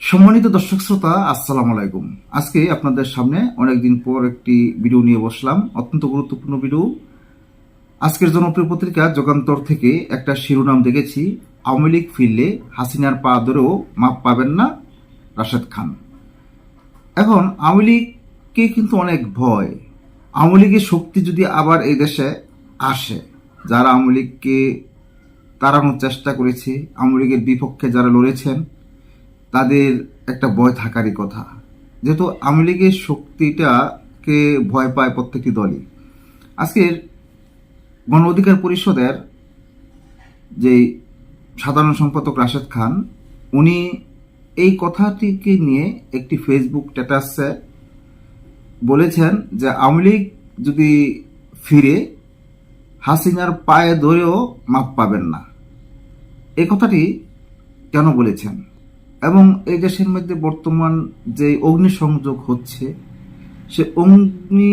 সম্মানিত দর্শক শ্রোতা, আসসালামু আলাইকুম। আজকে আপনাদের সামনে অনেকদিন পর একটি ভিডিও নিয়ে বসলাম, অত্যন্ত গুরুত্বপূর্ণ ভিডিও। আজকের জনপ্রিয় পত্রিকা যোগান্তর থেকে একটা শিরোনাম দেখেছি, আওয়ামী লীগ ফিরলে হাসিনার পা ধরেও মাপ পাবেন না রাশেদ খান। এখন, আওয়ামী লীগকে কিন্তু অনেক ভয়। আওয়ামী লীগের শক্তি যদি আবার এই দেশে আসে, যারা আওয়ামী লীগকে তাড়ানোর চেষ্টা করেছে, আওয়ামী লীগের বিপক্ষে যারা লড়েছেন তাদের একটা ভয় থাকারই কথা। যেহেতু আওয়ামী লীগের শক্তিটাকে ভয় পায় প্রত্যেকটি দলই। আজকের গণ অধিকার পরিষদের যে সাধারণ সম্পাদক রাশেদ খান, উনি এই কথাটিকে নিয়ে একটি ফেসবুক স্ট্যাটাসে বলেছেন যে আওয়ামী লীগ যদি ফিরে, হাসিনার পায়ে ধরেও মাপ পাবেন না। এ কথাটি কেন বলেছেন? এবং এই দেশের মধ্যে বর্তমান যে অগ্নিসংযোগ হচ্ছে, সে অগ্নি,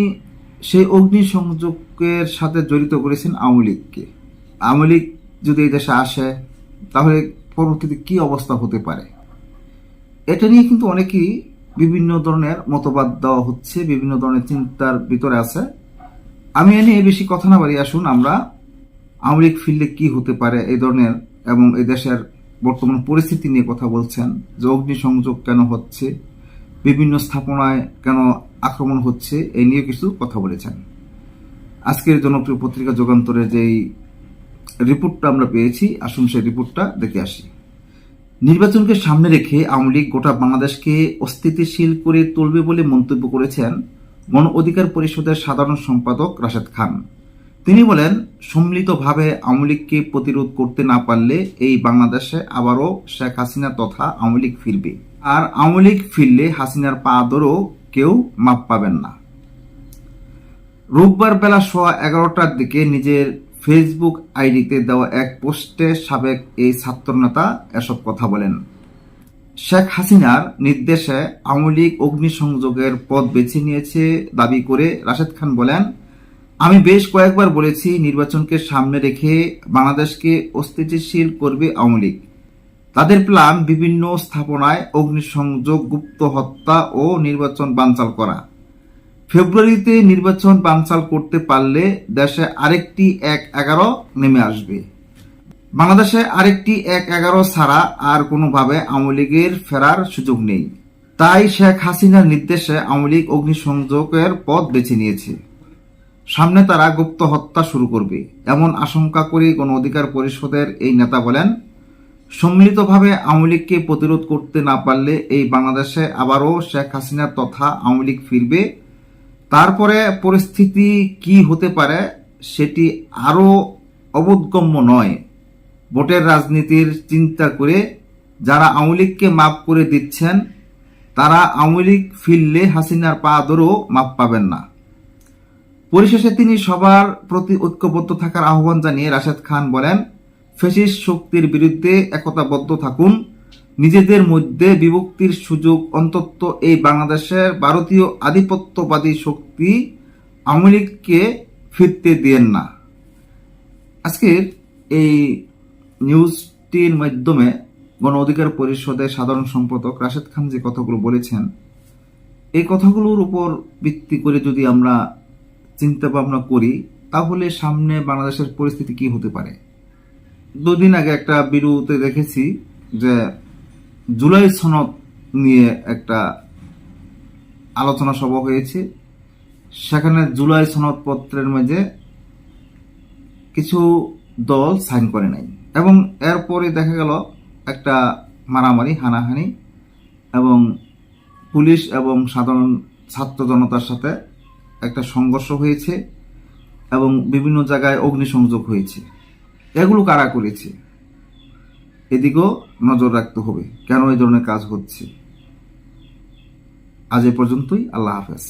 সেই অগ্নিসংযোগের সাথে জড়িত করেছেন আওয়ামী লীগকে। আওয়ামী লীগ যদি এই দেশে আসে, তাহলে পরবর্তীতে কি অবস্থা হতে পারে? এটা নিয়ে কিন্তু অনেকেই বিভিন্ন ধরনের মতবাদ দেওয়া হচ্ছে, বিভিন্ন ধরনের চিন্তার ভিতরে আছে। আমি এ নিয়ে বেশি কথা না বাড়ি আসুন, আমরা আওয়ামী লীগ ফিরলে কি হতে পারে এই ধরনের এবং এই দেশের বর্তমান পরিস্থিতি নিয়ে কথা বলছেন যে অগ্নিসংযোগ কেন হচ্ছে, বিভিন্ন স্থাপনায় কেন আক্রমণ হচ্ছে এই নিয়ে কিছু কথা বলেছেন। আজকের জনপ্রিয় পত্রিকা যুগান্তরের যেই রিপোর্টটা আমরা পেয়েছি, আসুন সেই রিপোর্টটা দেখে আসি। নির্বাচনকে সামনে রেখে আওয়ামী লীগ গোটা বাংলাদেশকে অস্থিতিশীল করে তুলবে বলে মন্তব্য করেছেন গণ অধিকার পরিষদের সাধারণ সম্পাদক রাশেদ খান। তিনি বলেন, সম্মিলিতভাবে আওয়ামী লীগকে প্রতিরোধ করতে না পারলে এই বাংলাদেশে আবারও শেখ হাসিনা তথা আওয়ামী লীগ ফিরবে। আর আওয়ামী লীগ ফিরলে হাসিনার পা ধরেও কেউ মাপ পাবেন না। রোববার বেলা সোয়া এগারোটার দিকে নিজের ফেসবুক আইডিতে দেওয়া এক পোস্টে সাবেক এই ছাত্রনেতা এসব কথা বলেন। শেখ হাসিনার নির্দেশে আওয়ামী লীগ অগ্নিসংযোগের পথ বেছে নিয়েছে দাবি করে রাশেদ খান বলেন আমি বেশ কয়েকবার বলেছি, নির্বাচনকে সামনে রেখে বাংলাদেশকে অস্থিতিশীল করবে আওয়ামী লীগ। তাদের প্ল্যান বিভিন্ন স্থাপনায় অগ্নিসংযোগ, গুপ্ত হত্যা ও নির্বাচন বানচাল করা। ফেব্রুয়ারিতে নির্বাচন বানচাল করতে পারলে দেশে আরেকটি এক এগারো নেমে আসবে। বাংলাদেশে আরেকটি এক এগারো ছাড়া আর কোনোভাবে আওয়ামী লীগের ফেরার সুযোগ নেই। তাই শেখ হাসিনার নির্দেশে আওয়ামী লীগ অগ্নিসংযোগের পথ বেছে নিয়েছে। সামনে তারা গুপ্ত হত্যা শুরু করবে। এমন আশঙ্কা করে গণ অধিকার পরিষদের এই নেতা বলেন, সম্মিলিতভাবে আওয়ামী লীগকে প্রতিরোধ করতে না পারলে এই বাংলাদেশে আবারও শেখ হাসিনা তথা আওয়ামী লীগ ফিরবে। তারপরে পরিস্থিতি কি হতে পারে সেটি আরও অবোধগম্য নয়। ভোটের রাজনীতির চিন্তা করে যারা আওয়ামী লীগকে মাপ করে দিচ্ছেন, তারা আওয়ামী লীগ ফিরলে হাসিনার পা ধরেও মাপ পাবেন না। পরিশেষে তিনি সবার প্রতি ঐক্যবদ্ধ থাকার আহ্বান জানিয়ে রাশেদ খান বলেন ফেসিস শক্তির বিরুদ্ধে একতাবদ্ধ থাকুন। নিজেদের মধ্যে বিভক্তির সুযোগ অন্তত এই বাংলাদেশের ভারতীয় আধিপত্যবাদী শক্তি আওয়ামী লীগকে ফিরতে দিয়েন না। আজকের এই নিউজটির মাধ্যমে গণ অধিকার পরিষদের সাধারণ সম্পাদক রাশেদ খান যে কথাগুলো বলেছেন, এই কথাগুলোর উপর ভিত্তি করে যদি আমরা চিন্তা ভাবনা করি, তাহলে সামনে বাংলাদেশের পরিস্থিতি কি হতে পারে? দুদিন আগে একটা বিরুতে দেখেছি যে জুলাই সনদ নিয়ে একটা আলোচনা সভা হয়েছে। সেখানে জুলাই সনদ পত্রের মাঝে কিছু দল সাইন করে নাই এবং এরপরে দেখা গেল একটা মারামারি, হানাহানি এবং পুলিশ এবং সাধারণ ছাত্র জনতার সাথে একটা সংঘর্ষ হয়েছে এবং বিভিন্ন জায়গায় অগ্নিসংযোগ হয়েছে। এগুলো কারা করেছে? এদিকেও নজর রাখতে হবে, কেন এই ধরনের কাজ হচ্ছে? আজ এ পর্যন্তই, আল্লাহ হাফেজ।